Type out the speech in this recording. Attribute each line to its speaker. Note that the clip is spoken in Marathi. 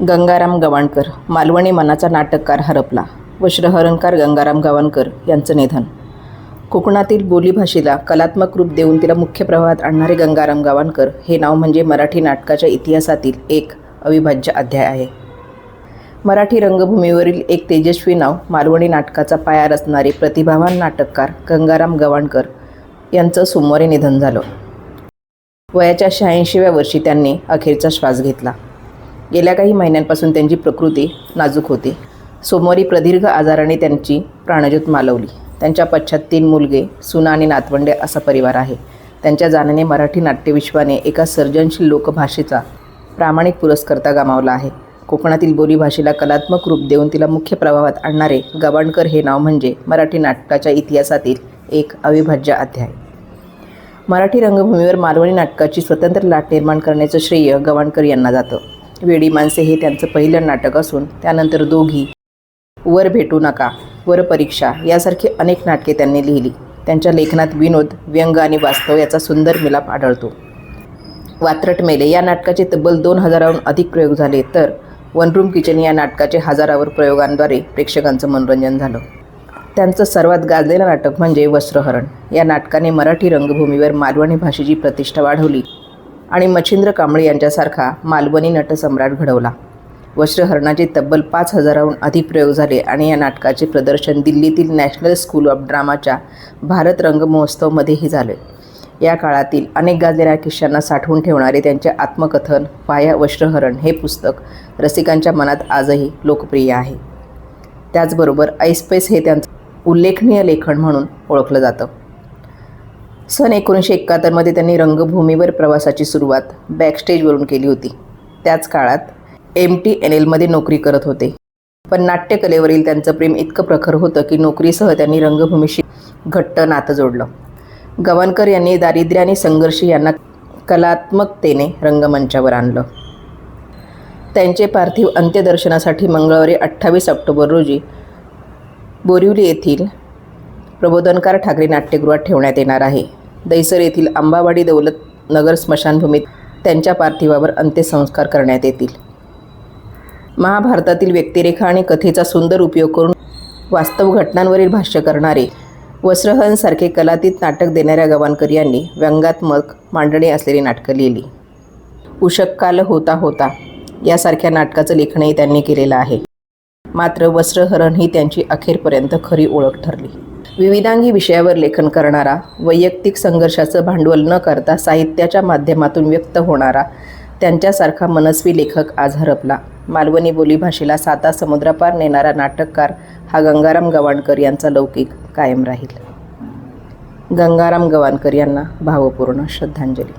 Speaker 1: गंगाराम गवाणकर मालवणी मनाचा नाटककार हरपला वश्रहरणकार गंगाराम गवाणकर यांचं निधन. कोकणातील बोलीभाषेला कलात्मक रूप देऊन तिला मुख्य प्रवाहात आणणारे गंगाराम गवाणकर हे नाव म्हणजे मराठी नाटकाच्या इतिहासातील एक अविभाज्य अध्याय आहे. मराठी रंगभूमीवरील एक तेजस्वी नाव मालवणी नाटकाचा पाया रचणारे प्रतिभावान नाटककार गंगाराम गवाणकर यांचं सोमवारी निधन झालं. वयाच्या शहाऐंशीव्या वर्षी त्यांनी अखेरचा श्वास घेतला. गेल्या काही महिन्यांपासून त्यांची प्रकृती नाजूक होती. सोमवारी प्रदीर्घ आजाराने त्यांची प्राणज्योत मालवली. त्यांच्या पश्चात तीन मुलगे सुना आणि नातवंडे असा परिवार आहे. त्यांच्या जाण्याने मराठी नाट्यविश्वाने एका सर्जनशील लोकभाषेचा प्रामाणिक पुरस्कर्ता गमावला आहे. कोकणातील बोलीभाषेला कलात्मक रूप देऊन तिला मुख्य प्रभावात आणणारे गवाणकर हे नाव म्हणजे मराठी नाटकाच्या इतिहासातील एक अविभाज्य अध्याय. मराठी रंगभूमीवर मालवणी नाटकाची स्वतंत्र लाट निर्माण करण्याचं श्रेय गवाणकर यांना जातं. वेडी माणसे हे त्यांचं पहिलं नाटक असून त्यानंतर दोघी वर भेटू नका वर परीक्षा यासारखी अनेक नाटके त्यांनी लिहिली. त्यांच्या लेखनात विनोद व्यंग आणि वास्तव याचा सुंदर मिलाप आढळतो. वात्रट मेले या नाटकाचे तब्बल दोन हजाराहून अधिक प्रयोग झाले तर वन रूम किचन या नाटकाचे हजारावर प्रयोगांद्वारे प्रेक्षकांचं मनोरंजन झालं. त्यांचं सर्वात गाजलेलं नाटक म्हणजे वस्त्रहरण. या नाटकाने मराठी रंगभूमीवर मालवणी भाषेची प्रतिष्ठा वाढवली. आणि मच्छिंद्र कांबळे यांच्यासारखा मालवणी नटसम्राट घडवला. वस्त्रहरणाचे तब्बल पाच हजाराहून अधिक प्रयोग झाले आणि या नाटकाचे प्रदर्शन दिल्लीतील नॅशनल स्कूल ऑफ ड्रामाच्या भारत रंगमहोत्सवमध्येही झाले. या काळातील अनेक गाजलेल्या किस्सांना साठवून ठेवणारे त्यांचे आत्मकथन वाया वस्त्रहरण हे पुस्तक रसिकांच्या मनात आजही लोकप्रिय आहे. त्याचबरोबर ऐसपैस हे त्यांचं उल्लेखनीय लेखन म्हणून ओळखलं जातं. सन एकोणीसशे एकाहत्तरमध्ये त्यांनी रंगभूमीवर प्रवासाची सुरुवात बॅकस्टेजवरून केली होती. त्याच काळात एम टी एन एलमध्ये नोकरी करत होते. पण नाट्यकलेवरील त्यांचं प्रेम इतकं प्रखर होतं की नोकरीसह त्यांनी रंगभूमीशी घट्ट नातं जोडलं. गवाणकर यांनी दारिद्र्य आणि संघर्ष यांना कलात्मकतेने रंगमंचावर आणलं. त्यांचे पार्थिव अंत्यदर्शनासाठी मंगळवारी अठ्ठावीस ऑक्टोबर रोजी बोरिवली येथील प्रबोधनकार ठाकरे नाट्यगृहात ठेवण्यात येणार आहे. दैसर येथील आंबावाडी दौलत नगर स्मशानभूमीत त्यांच्या पार्थिवावर अंत्यसंस्कार करण्यात येतील. महाभारतातील व्यक्तिरेखा आणि कथेचा सुंदर उपयोग करून वास्तव घटनांवरील भाष्य करणारे वस्त्रहनसारखे कलातीत नाटक देणाऱ्या गवानकर यांनी व्यंगात्मक मांडणी असलेली नाटकं लिहिली. उषक्काल होता होता यासारख्या नाटकाचं लेखनही त्यांनी केलेलं आहे. मात्र वस्त्रहरण ही त्यांची अखेरपर्यंत खरी ओळख ठरली. विविधांगी विषयावर लेखन करणारा वैयक्तिक संघर्षाचं भांडवल न करता साहित्याच्या माध्यमातून व्यक्त होणारा त्यांच्यासारखा मनस्वी लेखक आज हरपला. मालवणी बोलीभाषेला साता समुद्रापार नेणारा नाटककार हा गंगाराम गवाणकर यांचा लौकिक कायम राहील. गंगाराम गवाणकर यांना भावपूर्ण श्रद्धांजली.